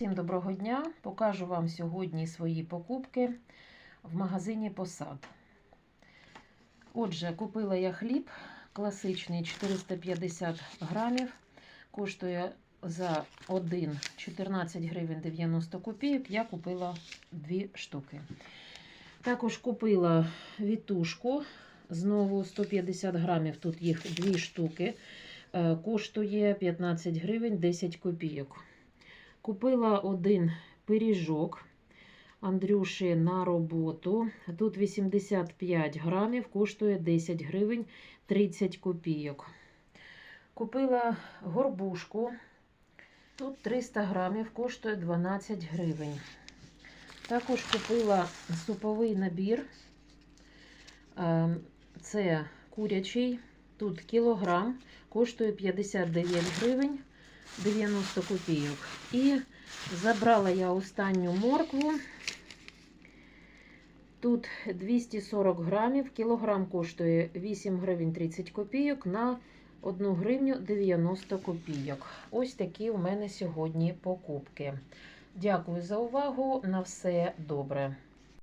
Всім доброго дня! Покажу вам сьогодні свої покупки в магазині Посад. Отже, купила я хліб класичний 450 грамів. Коштує за 1 14 гривень 90 копійок. Я купила 2 штуки. Також купила вітушку. Знову 150 грамів. Тут їх 2 штуки. Е, Коштує 15 гривень 10 копійок. Купила один пиріжок Андрюші на роботу. Тут 85 грамів, коштує 10 гривень 30 копійок. Купила горбушку. Тут 300 грамів, коштує 12 гривень. Також купила суповий набір. Е, Це курячий. Тут кілограм, коштує 59 гривень. 90 копійок. І забрала я останню моркву. Тут 240 грамів, кілограм коштує 8 гривень 30 копійок на 1 гривню 90 копійок. Ось такі у мене сьогодні покупки. Дякую за увагу. На все добре.